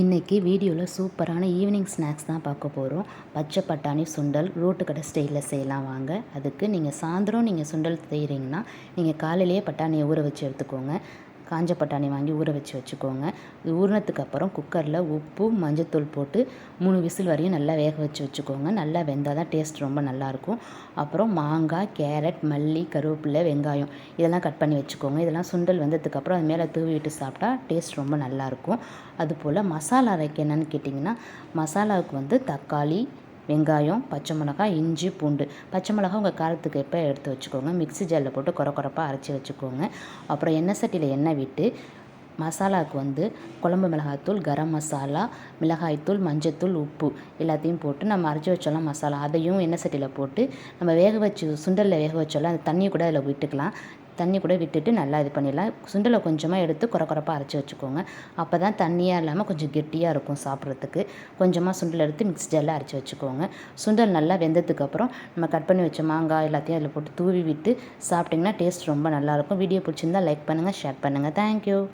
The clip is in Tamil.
இன்றைக்கி வீடியோவில் சூப்பரான ஈவினிங் ஸ்நாக்ஸ் தான் பார்க்க போகிறோம் பச்சை பட்டாணி சுண்டல் ரோட்டு கடை ஸ்டைலில் செய்யலாம் வாங்க. அதுக்கு நீங்கள் சாயந்தரம் நீங்கள் சுண்டல் செய்கிறீங்கன்னா நீங்கள் காலையிலேயே பட்டாணியை ஊற வச்சு எடுத்துக்கோங்க. காஞ்ச பட்டாணி வாங்கி ஊற வச்சு வச்சுக்கோங்க. இது ஊறினதுக்கு அப்புறம் குக்கரில் உப்பு மஞ்சத்தூள் போட்டு மூணு விசில் வரையும் நல்லா வேக வச்சு வச்சுக்கோங்க. நல்லா வெந்தால் தான் டேஸ்ட் ரொம்ப நல்லாயிருக்கும் அப்புறம் மாங்காய் கேரட் மல்லி கருவேப்பிலை வெங்காயம் இதெல்லாம் கட் பண்ணி வச்சுக்கோங்க. இதெல்லாம் சுண்டல் வந்ததுக்கப்புறம் அது மேலே தூவிட்டு சாப்பிட்டா டேஸ்ட் ரொம்ப நல்லாயிருக்கும் அதுபோல் மசாலா அரைக்க என்னென்னு கேட்டிங்கன்னா மசாலாவுக்கு வந்து தக்காளி வெங்காயம் பச்சை மிளகாய் இஞ்சி பூண்டு. பச்சை மிளகாய் உங்கள் காரத்துக்கு எப்போ எடுத்து வச்சுக்கோங்க. மிக்ஸி ஜாரில் போட்டு குறை குறைப்பாக அரைச்சி வச்சுக்கோங்க. அப்புறம் எண்ணெய் சட்டியில் எண்ணெய் விட்டு மசாலாவுக்கு வந்து குழம்பு மிளகாய்த்தூள் கரம் மசாலா மிளகாய்த்தூள் மஞ்சத்தூள் உப்பு எல்லாத்தையும் போட்டு நம்ம அரைச்சி வச்சோலாம் மசாலா. அதையும் எண்ணெய் சட்டியில் போட்டு நம்ம வேக வச்சு சுண்டலில் வேக வச்சோம்ல அந்த தண்ணியை கூட அதில் விட்டுக்கலாம். தண்ணி கூட விட்டுட்டு நல்லா இது பண்ணிடலாம். சுண்டலை கொஞ்சமாக எடுத்து குறை குறைப்பாக அரைச்சி வச்சுக்கோங்க. அப்போ தான் தண்ணியாக இல்லாமல் கொஞ்சம் கெட்டியாக இருக்கும் சாப்பிட்றதுக்கு. கொஞ்சமாக சுண்டல் எடுத்து மிக்ஸ் ஜாரில் அரைச்சி வச்சுக்கோங்க. சுண்டல் நல்லா வெந்ததுக்கப்புறம் நம்ம கட் பண்ணி வச்ச மாங்காய் எல்லாத்தையும் அதில் போட்டு தூவி விட்டு சாப்பிட்டிங்கன்னா டேஸ்ட் ரொம்ப நல்லாயிருக்கும் வீடியோ பிடிச்சிருந்தா லைக் பண்ணுங்கள் ஷேர் பண்ணுங்கள் தேங்க்யூ